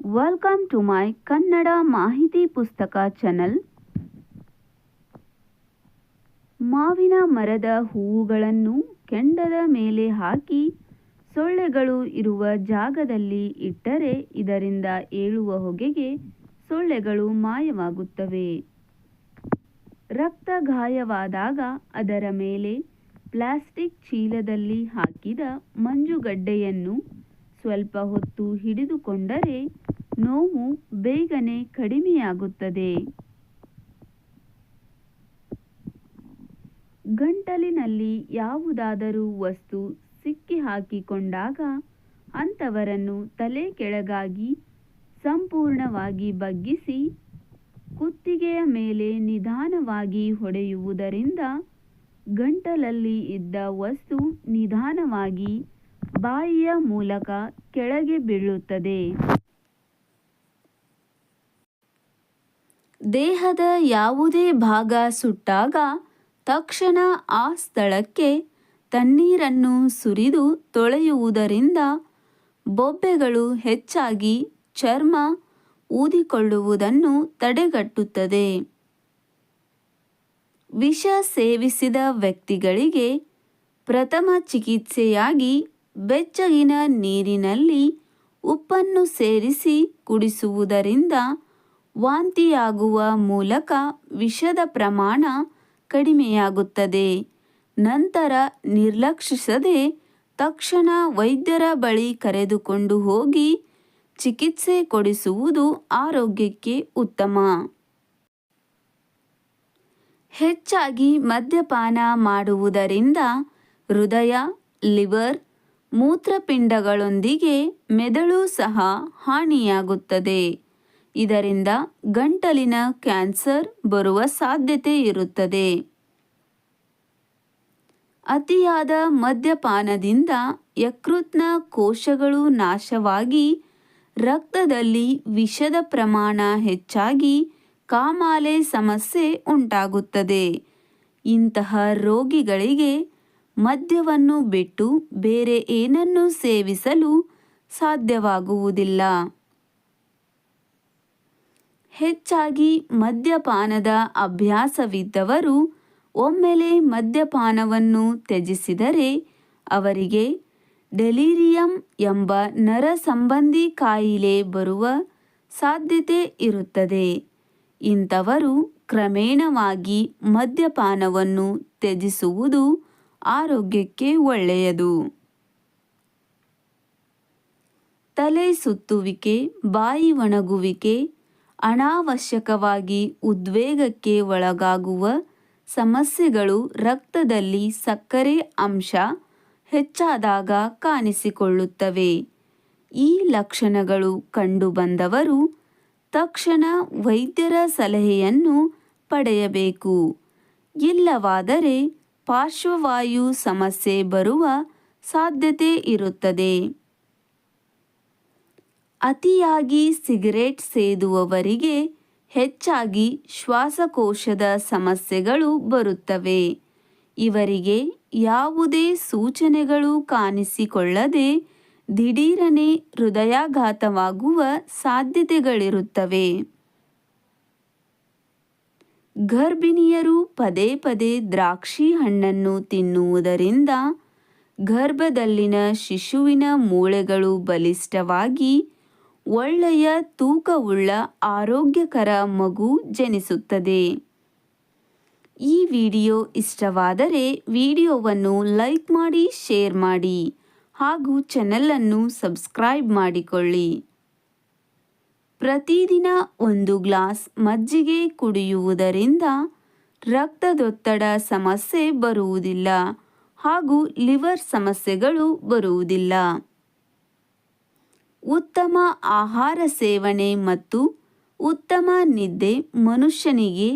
Welcome to my Kannada ಮಾಹಿತಿ ಪುಸ್ತಕ channel ಮಾವಿನ ಮರದ ಹೂವುಗಳನ್ನು ಕೆಂಡದ ಮೇಲೆ ಹಾಕಿ ಸೊಳ್ಳೆಗಳು ಇರುವ ಜಾಗದಲ್ಲಿ ಇಟ್ಟರೆ ಇದರಿಂದ ಏಳುವ ಹೊಗೆಗೆ ಸೊಳ್ಳೆಗಳು ಮಾಯವಾಗುತ್ತವೆ. ರಕ್ತ ಗಾಯವಾದಾಗ ಅದರ ಮೇಲೆ ಪ್ಲಾಸ್ಟಿಕ್ ಚೀಲದಲ್ಲಿ ಹಾಕಿದ ಮಂಜುಗಡ್ಡೆಯನ್ನು ಸ್ವಲ್ಪ ಹೊತ್ತು ಹಿಡಿದುಕೊಂಡರೆ ನೋವು ಬೇಗನೆ ಕಡಿಮೆಯಾಗುತ್ತದೆ. ಗಂಟಲಿನಲ್ಲಿ ಯಾವುದಾದರೂ ವಸ್ತು ಸಿಕ್ಕಿ ಹಾಕಿಕೊಂಡಾಗ ಅಂಥವರನ್ನು ತಲೆ ಕೆಳಗಾಗಿ ಸಂಪೂರ್ಣವಾಗಿ ಬಗ್ಗಿಸಿ ಕುತ್ತಿಗೆಯ ಮೇಲೆ ನಿಧಾನವಾಗಿ ಹೊಡೆಯುವುದರಿಂದ ಗಂಟಲಲ್ಲಿ ಇದ್ದ ವಸ್ತು ನಿಧಾನವಾಗಿ ಬಾಯಿಯ ಮೂಲಕ ಕೆಳಗೆ ಬೀಳುತ್ತದೆ. ದೇಹದ ಯಾವುದೇ ಭಾಗ ಸುಟ್ಟಾಗ ತಕ್ಷಣ ಆ ಸ್ಥಳಕ್ಕೆ ತಣ್ಣೀರನ್ನು ಸುರಿದು ತೊಳೆಯುವುದರಿಂದ ಬೊಬ್ಬೆಗಳು ಹೆಚ್ಚಾಗಿ ಚರ್ಮ ಊದಿಕೊಳ್ಳುವುದನ್ನು ತಡೆಗಟ್ಟುತ್ತದೆ. ವಿಷ ಸೇವಿಸಿದ ವ್ಯಕ್ತಿಗಳಿಗೆ ಪ್ರಥಮ ಚಿಕಿತ್ಸೆಯಾಗಿ ಬೆಚ್ಚಗಿನ ನೀರಿನಲ್ಲಿ ಉಪ್ಪನ್ನು ಸೇರಿಸಿ ಕುಡಿಸುವುದರಿಂದ ವಾಂತಿಯಾಗುವ ಮೂಲಕ ವಿಷದ ಪ್ರಮಾಣ ಕಡಿಮೆಯಾಗುತ್ತದೆ. ನಂತರ ನಿರ್ಲಕ್ಷಿಸದೆ ತಕ್ಷಣ ವೈದ್ಯರ ಬಳಿ ಕರೆದುಕೊಂಡು ಹೋಗಿ ಚಿಕಿತ್ಸೆ ಕೊಡಿಸುವುದು ಆರೋಗ್ಯಕ್ಕೆ ಉತ್ತಮ. ಹೆಚ್ಚಾಗಿ ಮದ್ಯಪಾನ ಮಾಡುವುದರಿಂದ ಹೃದಯ, ಲಿವರ್ ಮೂತ್ರಪಿಂಡಗಳೊಂದಿಗೆ ಮೆದುಳು ಸಹ ಹಾನಿಯಾಗುತ್ತದೆ. ಇದರಿಂದ ಗಂಟಲಿನ ಕ್ಯಾನ್ಸರ್ ಬರುವ ಸಾಧ್ಯತೆ ಇರುತ್ತದೆ. ಅತಿಯಾದ ಮದ್ಯಪಾನದಿಂದ ಯಕೃತ್ನ ಕೋಶಗಳು ನಾಶವಾಗಿ, ರಕ್ತದಲ್ಲಿ ವಿಷದ ಪ್ರಮಾಣ ಹೆಚ್ಚಾಗಿ, ಕಾಮಾಲೆ ಸಮಸ್ಯೆ ಉಂಟಾಗುತ್ತದೆ. ಇಂತಹ ರೋಗಿಗಳಿಗೆ ಮದ್ಯವನ್ನು ಬಿಟ್ಟು ಬೇರೆ ಏನನ್ನೂ ಸೇವಿಸಲು ಸಾಧ್ಯವಾಗುವುದಿಲ್ಲ. ಹೆಚ್ಚಾಗಿ ಮದ್ಯಪಾನದ ಅಭ್ಯಾಸವಿದ್ದವರು ಒಮ್ಮೆಲೆ ಮದ್ಯಪಾನವನ್ನು ತ್ಯಜಿಸಿದರೆ ಅವರಿಗೆ ಡೆಲಿರಿಯಂ ಎಂಬ ನರ ಸಂಬಂಧಿ ಕಾಯಿಲೆ ಬರುವ ಸಾಧ್ಯತೆ ಇರುತ್ತದೆ. ಇಂಥವರು ಕ್ರಮೇಣವಾಗಿ ಮದ್ಯಪಾನವನ್ನು ತ್ಯಜಿಸುವುದು ಆರೋಗ್ಯಕ್ಕೆ ಒಳ್ಳೆಯದು. ತಲೆ ಸುತ್ತುವಿಕೆ, ಬಾಯಿ ಒಣಗುವಿಕೆ, ಅನಾವಶ್ಯಕವಾಗಿ ಉದ್ವೇಗಕ್ಕೆ ಒಳಗಾಗುವ ಸಮಸ್ಯೆಗಳು ರಕ್ತದಲ್ಲಿ ಸಕ್ಕರೆ ಅಂಶ ಹೆಚ್ಚಾದಾಗ ಕಾಣಿಸಿಕೊಳ್ಳುತ್ತವೆ. ಈ ಲಕ್ಷಣಗಳು ಕಂಡುಬಂದವರು ತಕ್ಷಣ ವೈದ್ಯರ ಸಲಹೆಯನ್ನು ಪಡೆಯಬೇಕು. ಇಲ್ಲವಾದರೆ ಪಾರ್ಶ್ವವಾಯು ಸಮಸ್ಯೆ ಬರುವ ಸಾಧ್ಯತೆ ಇರುತ್ತದೆ. ಅತಿಯಾಗಿ ಸಿಗರೇಟ್ ಸೇದುವವರಿಗೆ ಹೆಚ್ಚಾಗಿ ಶ್ವಾಸಕೋಶದ ಸಮಸ್ಯೆಗಳು ಬರುತ್ತವೆ. ಇವರಿಗೆ ಯಾವುದೇ ಸೂಚನೆಗಳು ಕಾಣಿಸಿಕೊಳ್ಳದೆ ದಿಢೀರನೆ ಹೃದಯಾಘಾತವಾಗುವ ಸಾಧ್ಯತೆಗಳಿರುತ್ತವೆ. ಗರ್ಭಿಣಿಯರು ಪದೇ ಪದೇ ದ್ರಾಕ್ಷಿ ಹಣ್ಣನ್ನು ತಿನ್ನುವುದರಿಂದ ಗರ್ಭದಲ್ಲಿನ ಶಿಶುವಿನ ಮೂಳೆಗಳು ಬಲಿಷ್ಠವಾಗಿ ಒಳ್ಳೆಯ ತೂಕವುಳ್ಳ ಆರೋಗ್ಯಕರ ಮಗು ಜನಿಸುತ್ತದೆ. ಈ ವಿಡಿಯೋ ಇಷ್ಟವಾದರೆ ವಿಡಿಯೋವನ್ನು ಲೈಕ್ ಮಾಡಿ, ಶೇರ್ ಮಾಡಿ ಹಾಗೂ ಚಾನಲನ್ನು ಸಬ್ಸ್ಕ್ರೈಬ್ ಮಾಡಿಕೊಳ್ಳಿ. ಪ್ರತಿದಿನ ಒಂದು ಗ್ಲಾಸ್ ಮಜ್ಜಿಗೆ ಕುಡಿಯುವುದರಿಂದ ರಕ್ತದೊತ್ತಡ ಸಮಸ್ಯೆ ಬರುವುದಿಲ್ಲ ಹಾಗೂ ಲಿವರ್ ಸಮಸ್ಯೆಗಳು ಬರುವುದಿಲ್ಲ. ಉತ್ತಮ ಆಹಾರ ಸೇವನೆ ಮತ್ತು ಉತ್ತಮ ನಿದ್ದೆ ಮನುಷ್ಯನಿಗೆ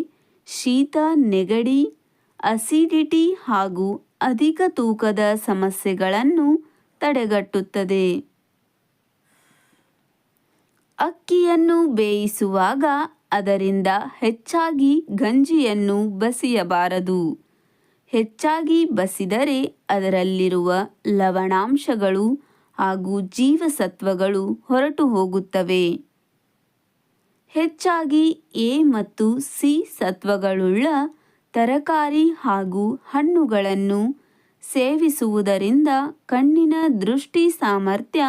ಶೀತ, ನೆಗಡಿ, ಅಸಿಡಿಟಿ ಹಾಗೂ ಅಧಿಕ ತೂಕದ ಸಮಸ್ಯೆಗಳನ್ನು ತಡೆಗಟ್ಟುತ್ತದೆ. ಅಕ್ಕಿಯನ್ನು ಬೇಯಿಸುವಾಗ ಅದರಿಂದ ಹೆಚ್ಚಾಗಿ ಗಂಜಿಯನ್ನು ಬಸಿಯಬಾರದು. ಹೆಚ್ಚಾಗಿ ಬಸಿದರೆ ಅದರಲ್ಲಿರುವ ಲವಣಾಂಶಗಳು ಹಾಗೂ ಜೀವಸತ್ವಗಳು ಹೊರಟು ಹೋಗುತ್ತವೆ ಹೆಚ್ಚಾಗಿ ಎ ಮತ್ತು ಸಿ ಸತ್ವಗಳುಳ್ಳ ತರಕಾರಿ ಹಾಗೂ ಹಣ್ಣುಗಳನ್ನು ಸೇವಿಸುವುದರಿಂದ ಕಣ್ಣಿನ ದೃಷ್ಟಿ ಸಾಮರ್ಥ್ಯ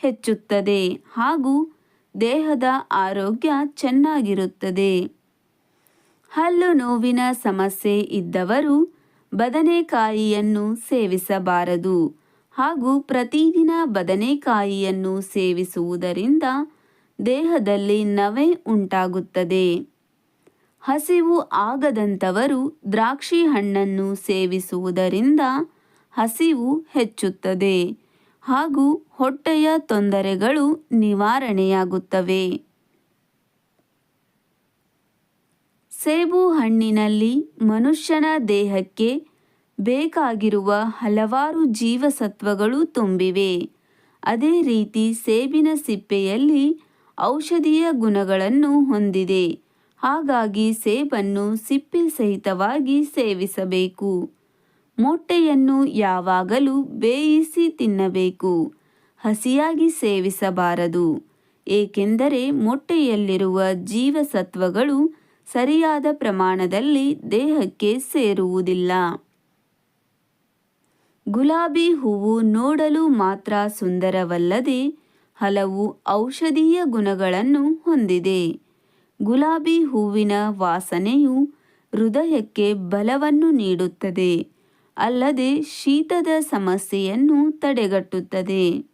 ಹೆಚ್ಚುತ್ತದೆ ಹಾಗೂ ದೇಹದ ಆರೋಗ್ಯ ಚೆನ್ನಾಗಿರುತ್ತದೆ. ಹಲ್ಲು ನೋವಿನ ಸಮಸ್ಯೆ ಇದ್ದವರು ಬದನೆಕಾಯಿಯನ್ನು ಸೇವಿಸಬಾರದು ಹಾಗೂ ಪ್ರತಿದಿನ ಬದನೆಕಾಯಿಯನ್ನು ಸೇವಿಸುವುದರಿಂದ ದೇಹದಲ್ಲಿ ನವೆ ಉಂಟಾಗುತ್ತದೆ. ಹಸಿವು ಆಗದಂಥವರು ದ್ರಾಕ್ಷಿ ಹಣ್ಣನ್ನು ಸೇವಿಸುವುದರಿಂದ ಹಸಿವು ಹೆಚ್ಚುತ್ತದೆ. ಹಾಗೂ ಹೊಟ್ಟೆಯ ತೊಂದರೆಗಳು ನಿವಾರಣೆಯಾಗುತ್ತವೆ. ಸೇಬು ಹಣ್ಣಿನಲ್ಲಿ ಮನುಷ್ಯನ ದೇಹಕ್ಕೆ ಬೇಕಾಗಿರುವ ಹಲವಾರು ಜೀವಸತ್ವಗಳು ತುಂಬಿವೆ. ಅದೇ ರೀತಿ ಸೇಬಿನ ಸಿಪ್ಪೆಯಲ್ಲಿ ಔಷಧೀಯ ಗುಣಗಳನ್ನು ಹೊಂದಿದೆ. ಹಾಗಾಗಿ ಸೇಬನ್ನು ಸಿಪ್ಪೆ ಸಹಿತವಾಗಿ ಸೇವಿಸಬೇಕು. ಮೊಟ್ಟೆಯನ್ನು ಯಾವಾಗಲೂ ಬೇಯಿಸಿ ತಿನ್ನಬೇಕು. ಹಸಿಯಾಗಿ ಸೇವಿಸಬಾರದು. ಏಕೆಂದರೆ ಮೊಟ್ಟೆಯಲ್ಲಿರುವ ಜೀವಸತ್ವಗಳು ಸರಿಯಾದ ಪ್ರಮಾಣದಲ್ಲಿ ದೇಹಕ್ಕೆ ಸೇರುವುದಿಲ್ಲ. ಗುಲಾಬಿ ಹೂವು ನೋಡಲು ಮಾತ್ರ ಸುಂದರವಲ್ಲದೆ ಹಲವು ಔಷಧೀಯ ಗುಣಗಳನ್ನು ಹೊಂದಿದೆ. ಗುಲಾಬಿ ಹೂವಿನ ವಾಸನೆಯು ಹೃದಯಕ್ಕೆ ಬಲವನ್ನು ನೀಡುತ್ತದೆ. ಅಲ್ಲದೆ ಶೀತದ ಸಮಸ್ಯೆಯನ್ನು ತಡೆಗಟ್ಟುತ್ತದೆ.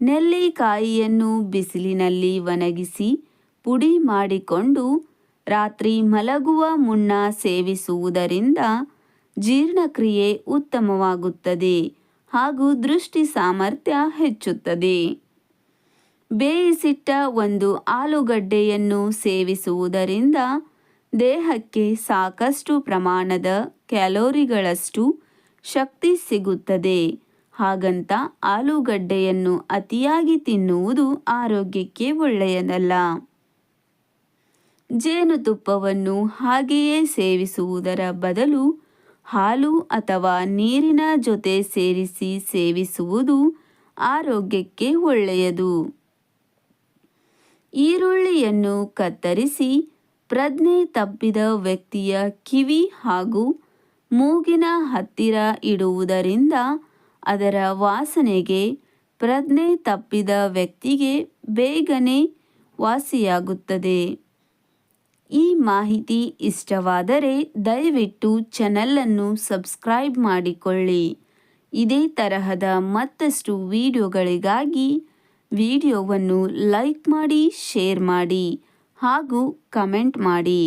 ನೆಲ್ಲಿಕಾಯಿಯನ್ನು ಬಿಸಿಲಿನಲ್ಲಿ ಒಣಗಿಸಿ ಪುಡಿ ಮಾಡಿಕೊಂಡು ರಾತ್ರಿ ಮಲಗುವ ಮುನ್ನ ಸೇವಿಸುವುದರಿಂದ ಜೀರ್ಣಕ್ರಿಯೆ ಉತ್ತಮವಾಗುತ್ತದೆ ಹಾಗೂ ದೃಷ್ಟಿ ಸಾಮರ್ಥ್ಯ ಹೆಚ್ಚುತ್ತದೆ. ಬೇಯಿಸಿಟ್ಟ ಒಂದು ಆಲೂಗಡ್ಡೆಯನ್ನು ಸೇವಿಸುವುದರಿಂದ ದೇಹಕ್ಕೆ ಸಾಕಷ್ಟು ಪ್ರಮಾಣದ ಕ್ಯಾಲೋರಿಗಳಷ್ಟು ಶಕ್ತಿ ಸಿಗುತ್ತದೆ. ಹಾಗಂತ ಆಲೂಗಡ್ಡೆಯನ್ನು ಅತಿಯಾಗಿ ತಿನ್ನುವುದು ಆರೋಗ್ಯಕ್ಕೆ ಒಳ್ಳೆಯದಲ್ಲ. ಜೇನುತುಪ್ಪವನ್ನು ಹಾಗೆಯೇ ಸೇವಿಸುವುದರ ಬದಲು ಹಾಲು ಅಥವಾ ನೀರಿನ ಜೊತೆ ಸೇರಿಸಿ ಸೇವಿಸುವುದು ಆರೋಗ್ಯಕ್ಕೆ ಒಳ್ಳೆಯದು. ಈರುಳ್ಳಿಯನ್ನು ಕತ್ತರಿಸಿ ಪ್ರಜ್ಞೆ ತಪ್ಪಿದ ವ್ಯಕ್ತಿಯ ಕಿವಿ ಹಾಗೂ ಮೂಗಿನ ಹತ್ತಿರ ಇಡುವುದರಿಂದ ಅದರ ವಾಸನೆಗೆ ಪ್ರಜ್ಞೆ ತಪ್ಪಿದ ವ್ಯಕ್ತಿಗೆ ಬೇಗನೆ ವಾಸಿಯಾಗುತ್ತದೆ. ಈ ಮಾಹಿತಿ ಇಷ್ಟವಾದರೆ ದಯವಿಟ್ಟು ಚಾನಲನ್ನು ಸಬ್ಸ್ಕ್ರೈಬ್ ಮಾಡಿಕೊಳ್ಳಿ. ಇದೇ ತರಹದ ಮತ್ತಷ್ಟು ವಿಡಿಯೋಗಳಿಗಾಗಿ ವಿಡಿಯೋವನ್ನು ಲೈಕ್ ಮಾಡಿ, ಶೇರ್ ಮಾಡಿ. ಹಾಗೂ ಕಮೆಂಟ್ ಮಾಡಿ.